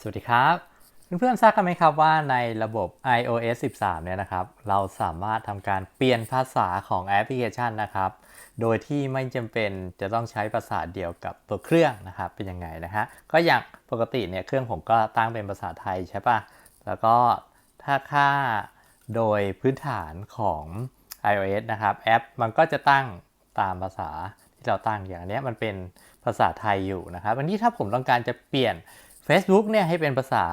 สวัสดีครับ เพื่อนๆทราบกันไหมครับว่าในระบบ iOS 13 เนี่ยนะครับ เราสามารถทำการเปลี่ยนภาษาของแอปพลิเคชันนะครับ โดยที่ไม่จำเป็นจะต้องใช้ภาษาเดียวกับตัวเครื่องนะครับ เป็นยังไงนะฮะ ก็อย่างปกติเนี่ยเครื่องผมก็ตั้งเป็นภาษาไทยใช่ปะแล้วก็ถ้าค่าโดยพื้นฐานของ iOS นะครับแอปมันก็จะตั้งตามภาษาที่เราตั้งอย่างนี้มันเป็นภาษาไทยอยู่นะครับ วันนี้ถ้าผมต้องการจะเปลี่ยน Facebook เนี่ยให้เป็นภาษา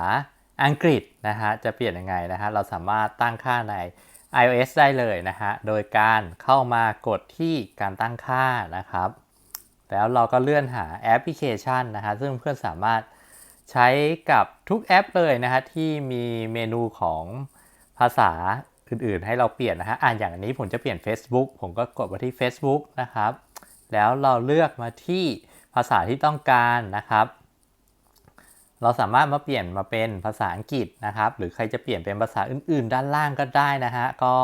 อังกฤษนะฮะจะเปลี่ยนยังไงนะฮะเราสามารถตั้งค่าใน iOS ได้เลยนะฮะโดยการเข้ามากดที่การตั้งค่านะครับ แล้วเราก็เลื่อนหาแอปพลิเคชันนะฮะซึ่งเพื่อนสามารถใช้กับทุกแอปเลยนะฮะที่มีเมนูของภาษาอื่นๆ ให้เราเปลี่ยนนะฮะอ่านอย่างนี้ผมจะเปลี่ยน Facebook ผมก็กดมาที่ Facebook นะครับ แล้วเราเลือกมาที่ภาษาที่ต้องการนะครับ เราสามารถมาเปลี่ยนมาเป็นภาษาอังกฤษนะครับ หรือใครจะเปลี่ยนเป็นภาษาอื่น ๆ ด้านล่างก็ได้นะฮะ ก็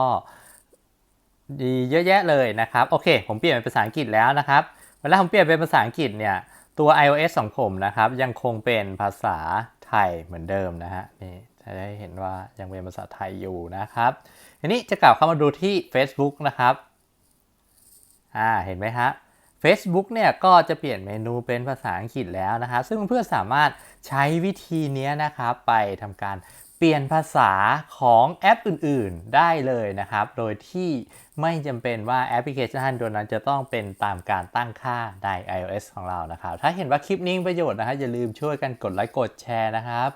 ดีเยอะแยะเลยนะครับ โอเค ผมเปลี่ยนเป็นภาษาอังกฤษแล้วนะครับ เวลาผมเปลี่ยนเป็นภาษาอังกฤษเนี่ย ตัว iOS ของผมนะครับ ยังคงเป็นภาษาไทยเหมือนเดิมนะฮะ นี่จะได้เห็นว่ายังเป็นภาษาไทยอยู่นะครับ ทีนี้จะกลับเข้ามาดูที่ Facebook นะครับ อ่า เห็นไหมฮะ Facebook เนี่ยก็จะเปลี่ยนเมนูเป็นภาษาอังกฤษแล้วนะครับซึ่งเพื่อนสามารถใช้วิธีนี้นะครับไปทำการเปลี่ยนภาษาของแอปอื่นๆ ได้เลยนะครับ โดยที่ไม่จำเป็นว่าแอปพลิเคชันตัวนั้นจะต้องเป็นตามการตั้งค่าใน iOS ของเรานะครับ ถ้าเห็นว่าคลิปนี้มีประโยชน์นะครับอย่าลืมช่วยกันกดไลค์กดแชร์นะครับ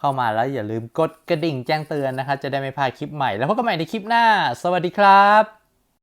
เข้ามาแล้วอย่าลืมกดกระดิ่งแจ้งเตือนนะครับ จะได้ไม่พลาดคลิปใหม่ แล้วพบกันใหม่ในคลิปหน้า สวัสดีครับ